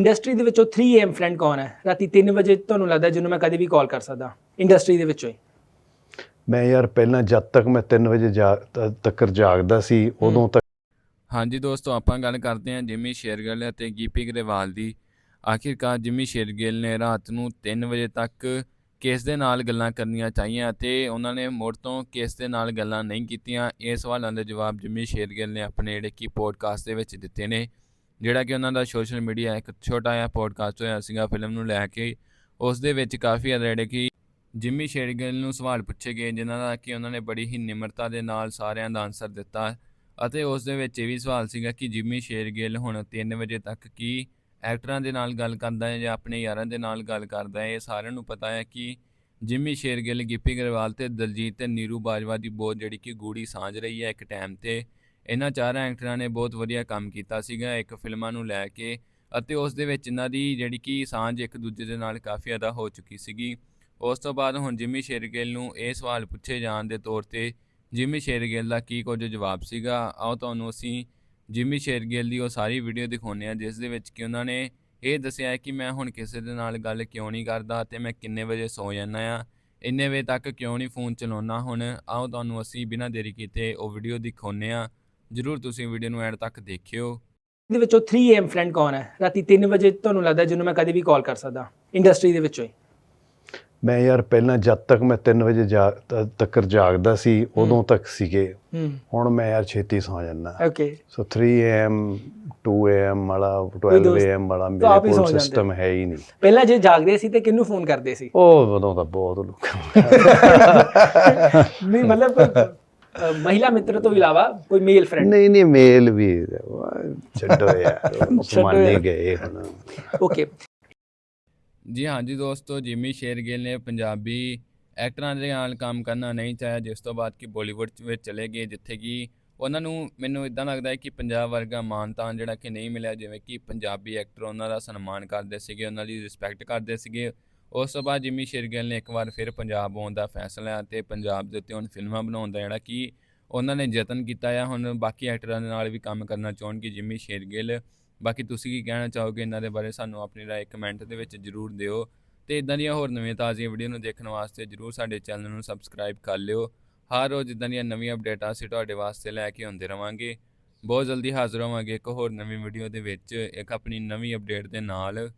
Industry ਦੇ ਵਿੱਚੋਂ 3am friend ਕੌਣ ਹੈ? ਰਾਤੀ 3 ਵਜੇ ਤੁਹਾਨੂੰ ਲੱਗਦਾ ਜਿਹਨੂੰ ਮੈਂ ਕਦੇ ਵੀ ਕਾਲ ਕਰ ਸਕਦਾ। ਇੰਡਸਟਰੀ ਦੇ ਵਿੱਚੋਂ ਹੀ। ਮੈਂ ਯਾਰ ਪਹਿਲਾਂ ਜਦ ਤੱਕ ਮੈਂ 3 ਵਜੇ ਜਾ ਤੱਕ ਜਾਗਦਾ ਸੀ ਉਦੋਂ ਤੱਕ ਹਾਂਜੀ ਦੋਸਤੋ ਆਪਾਂ ਗੱਲ ਕਰਦੇ ਹਾਂ ਜਿਮੀ ਸ਼ੇਰਗਿੱਲ ਅਤੇ ਗੀਪੀ ਗਰੇਵਾਲ ਦੀ। ਆਖਿਰਕਾਰ ਜਿਮੀ ਸ਼ੇਰਗਿੱਲ ਨੇ ਰਾਤ ਨੂੰ 3 ਵਜੇ ਤੱਕ ਕਿਸ ਦੇ ਨਾਲ ਗੱਲਾਂ ਕਰਨੀਆਂ ਚਾਹੀਆਂ ਅਤੇ ਉਹਨਾਂ ਨੇ ਮੁੜ ਤੋਂ ਕਿਸ ਦੇ ਨਾਲ ਗੱਲਾਂ ਨਹੀਂ ਕੀਤੀਆਂ? ਇਹ ਸਵਾਲਾਂ ਦੇ ਜਵਾਬ ਜਿਮੀ ਸ਼ੇਰਗਿੱਲ ਨੇ ਆਪਣੇ ਜਿਹੜੇ ਕਿ ਪੋਡਕਾਸਟ ਦੇ ਵਿੱਚ ਦਿੱਤੇ ਨੇ। ਜਿਹੜਾ ਕਿ ਉਹਨਾਂ ਦਾ ਸੋਸ਼ਲ ਮੀਡੀਆ ਇੱਕ ਛੋਟਾ ਜਿਹਾ ਪੋਡਕਾਸਟ ਹੋਇਆ ਸੀਗਾ ਫਿਲਮ ਨੂੰ ਲੈ ਕੇ। ਉਸ ਦੇ ਵਿੱਚ ਕਾਫੀ ਜ਼ਿਆਦਾ ਜਿਹੜੇ ਕਿ ਜਿਮੀ ਸ਼ੇਰਗਿੱਲ ਨੂੰ ਸਵਾਲ ਪੁੱਛੇ ਗਏ, ਜਿਨ੍ਹਾਂ ਦਾ ਕਿ ਉਹਨਾਂ ਨੇ ਬੜੀ ਹੀ ਨਿਮਰਤਾ ਦੇ ਨਾਲ ਸਾਰਿਆਂ ਦਾ ਆਨਸਰ ਦਿੱਤਾ। ਅਤੇ ਉਸ ਦੇ ਵਿੱਚ ਇਹ ਵੀ ਸਵਾਲ ਸੀਗਾ ਕਿ ਜਿਮੀ ਸ਼ੇਰਗਿੱਲ ਹੁਣ 3 ਵਜੇ ਤੱਕ ਕੀ ਐਕਟਰਾਂ ਦੇ ਨਾਲ ਗੱਲ ਕਰਦਾ ਹੈ ਜਾਂ ਆਪਣੇ ਯਾਰਾਂ ਦੇ ਨਾਲ ਗੱਲ ਕਰਦਾ ਹੈ? ਇਹ ਸਾਰਿਆਂ ਨੂੰ ਪਤਾ ਹੈ ਕਿ ਜਿਮੀ ਸ਼ੇਰਗਿੱਲ, ਗਿੱਪੀ ਗਰੇਵਾਲ ਤੇ ਦਲਜੀਤ ਤੇ ਨੀਰੂ ਬਾਜਵਾ ਦੀ ਬਹੁਤ ਜਿਹੜੀ ਕਿ ਗੂੜੀ ਸਾਂਝ ਰਹੀ ਹੈ ਇੱਕ ਟਾਈਮ ਤੇ। ਇਹਨਾਂ ਚਾਰਾਂ ਐਕਟਰਾਂ ਨੇ ਬਹੁਤ ਵਧੀਆ ਕੰਮ ਕੀਤਾ ਸੀਗਾ, ਇੱਕ ਫਿਲਮਾਂ ਨੂੰ ਲੈ ਕੇ ਅਤੇ ਉਸ ਦੇ ਵਿੱਚ ਇਹਨਾਂ ਦੀ ਜਿਹੜੀ ਕਿ ਸਾਂਝ ਇੱਕ ਦੂਜੇ ਦੇ ਨਾਲ ਕਾਫੀ ਅਦਾ ਹੋ ਚੁੱਕੀ ਸੀਗੀ। ਉਸ ਤੋਂ ਬਾਅਦ ਹੁਣ ਜਿਮੀ ਸ਼ੇਰਗਿੱਲ ਨੂੰ ਇਹ ਸਵਾਲ ਪੁੱਛੇ ਜਾਣ ਦੇ ਤੌਰ ਤੇ ਜਿਮੀ ਸ਼ੇਰਗਿੱਲ ਦਾ ਕੀ ਕੁਝ ਜਵਾਬ ਸੀਗਾ? ਆਓ ਤੁਹਾਨੂੰ ਅਸੀਂ ਜਿਮੀ ਸ਼ੇਰਗਿੱਲ ਦੀ ਉਹ ਸਾਰੀ ਵੀਡੀਓ ਦਿਖਾਉਂਦੇ ਹਾਂ, ਜਿਸ ਦੇ ਵਿੱਚ ਕਿ ਉਹਨਾਂ ਨੇ ਇਹ ਦੱਸਿਆ ਕਿ ਮੈਂ ਹੁਣ ਕਿਸੇ ਦੇ ਨਾਲ ਗੱਲ ਕਿਉਂ ਨਹੀਂ ਕਰਦਾ ਤੇ ਮੈਂ ਕਿੰਨੇ ਵਜੇ ਸੌ ਜਾਂਦਾ ਆ ਇੰਨੇ ਵਜੇ ਤੱਕ ਕਿਉਂ ਨਹੀਂ ਫੋਨ ਚਲਾਉਣਾ ਹੁਣ? ਆਓ ਤੁਹਾਨੂੰ ਅਸੀਂ ਬਿਨਾਂ ਦੇਰੀ ਕੀਤੇ ਉਹ ਵੀਡੀਓ ਦਿਖਾਉਂਦੇ ਹਾਂ। ਜਰੂਰ ਤੁਸੀਂ ਵੀਡੀਓ ਨੂੰ ਐਡ ਤੱਕ ਦੇਖਿਓ। ਦੇ ਵਿੱਚੋਂ 3am ਫਰੈਂਡ ਕੌਣ ਹੈ? ਰਾਤੀ 3 ਵਜੇ ਤੁਹਾਨੂੰ ਲੱਗਦਾ ਜਿਹਨੂੰ ਮੈਂ ਕਦੇ ਵੀ ਕਾਲ ਕਰ ਸਕਦਾ। ਇੰਡਸਟਰੀ ਦੇ ਵਿੱਚੋਂ ਹੀ। ਮੈਂ ਯਾਰ ਪਹਿਲਾਂ ਜਦ ਤੱਕ ਮੈਂ 3 ਵਜੇ ਜਾ ਤ- ਜਾਗਦਾ ਸੀ ਉਦੋਂ ਤੱਕ ਸੀਗੇ। ਹੂੰ। ਹੁਣ ਮੈਂ ਯਾਰ ਛੇਤੀ ਸੌ ਜਾਂਦਾ। ਓਕੇ ਸੋ 3am 2am ਵਾਲਾ ਦੋਸਤ 12am ਵਾਲਾ ਆਪ ਹੀ ਮੇਰੇ ਸੌਂ ਕੋਲ ਜਾਂਦੇ। ਸਿਸਟਮ ਹੈ ਹੀ ਨਹੀਂ। ਪਹਿਲਾਂ ਜੇ ਜਾਗਦੇ ਸੀ ਤੇ ਕਿਹਨੂੰ ਫੋਨ ਕਰਦੇ ਸੀ? ਉਹ ਉਦੋਂ ਤਾਂ ਬਹੁਤ ਲੋਕਾਂ ਨਹੀਂ ਮਤਲਬ ਮਹਿਲਾ ਮਿੱਤਰ ਤੋਂ ਇਲਾਵਾ ਕੋਈ ਮੇਲ ਫਰੈਂਡ ਨਹੀਂ ਨਹੀਂ ਮੇਲ ਵੀ ਛੱਡੋ ਯਾਰ ਯਾਰ। ਗਏ ਹੁਣ। ਓਕੇ ਜੀ ਹਾਂਜੀ ਦੋਸਤੋ ਜਿਮੀ ਸ਼ੇਰਗਿੱਲ ਨੇ ਪੰਜਾਬੀ ਐਕਟਰਾਂ ਦੇ ਨਾਲ ਕੰਮ ਕਰਨਾ ਨਹੀਂ ਚਾਹਿਆ ਜਿਸ ਤੋਂ ਬਾਅਦ ਕਿ ਬਾਲੀਵੁੱਡ ਵਿੱਚ ਚਲੇ ਗਏ ਜਿੱਥੇ ਕਿ ਉਹਨਾਂ ਨੂੰ ਮੈਨੂੰ ਇਦਾਂ ਲੱਗਦਾ ਹੈ ਕਿ ਪੰਜਾਬ ਵਰਗਾ ਮਾਣ ਤਾਣ ਜਿਹੜਾ ਕਿ ਨਹੀਂ ਮਿਲਿਆ ਜਿਵੇਂ ਕਿ ਪੰਜਾਬੀ ਐਕਟਰ ਉਹਨਾਂ ਦਾ ਸਨਮਾਨ ਕਰਦੇ ਸੀਗੇ ਉਹਨਾਂ ਦੀ ਰਿਸਪੈਕਟ ਕਰਦੇ ਸੀਗੇ। ਉਸ ਤੋਂ ਬਾਅਦ ਜਿਮੀ ਸ਼ੇਰਗਿੱਲ ਨੇ ਇੱਕ ਵਾਰ ਫਿਰ ਪੰਜਾਬ ਆਉਣ ਦਾ ਫੈਸਲਾ ਅਤੇ ਪੰਜਾਬ ਦੇ ਉੱਤੇ ਹੁਣ ਫਿਲਮਾਂ ਬਣਾਉਣ ਦਾ ਜਿਹੜਾ ਕਿ ਉਹਨਾਂ ਨੇ ਯਤਨ ਕੀਤਾ ਆ। ਹੁਣ ਬਾਕੀ ਐਕਟਰਾਂ ਦੇ ਨਾਲ ਵੀ ਕੰਮ ਕਰਨਾ ਚਾਹੁੰਣਗੇ ਜਿਮੀ ਸ਼ੇਰਗਿੱਲ। ਬਾਕੀ ਤੁਸੀਂ ਕੀ ਕਹਿਣਾ ਚਾਹੋਗੇ ਇਹਨਾਂ ਦੇ ਬਾਰੇ ਸਾਨੂੰ ਆਪਣੀ ਰਾਏ ਕਮੈਂਟ ਦੇ ਵਿੱਚ ਜਰੂਰ ਦਿਓ। ਤੇ ਇਦਾਂ ਦੀਆਂ ਹੋਰ ਨਵੀਆਂ ਤਾਜ਼ੀਆਂ ਵੀਡੀਓ ਨੂੰ ਦੇਖਣ ਵਾਸਤੇ ਜਰੂਰ ਸਾਡੇ ਚੈਨਲ ਨੂੰ ਸਬਸਕ੍ਰਾਈਬ ਕਰ ਲਿਓ। ਹਰ ਰੋਜ਼ ਇਦਾਂ ਦੀਆਂ ਨਵੀਆਂ ਅਪਡੇਟਾਂ ਅਸੀਂ ਤੁਹਾਡੇ ਵਾਸਤੇ ਲੈ ਕੇ ਆਉਂਦੇ ਰਵਾਂਗੇ। ਬਹੁਤ ਜਲਦੀ ਹਾਜ਼ਰ ਹੋਵਾਂਗੇ ਇੱਕ ਹੋਰ ਨਵੀਂ ਵੀਡੀਓ ਦੇ ਵਿੱਚ, ਇੱਕ ਆਪਣੀ ਨਵੀਂ ਅਪਡੇਟ ਦੇ ਨਾਲ।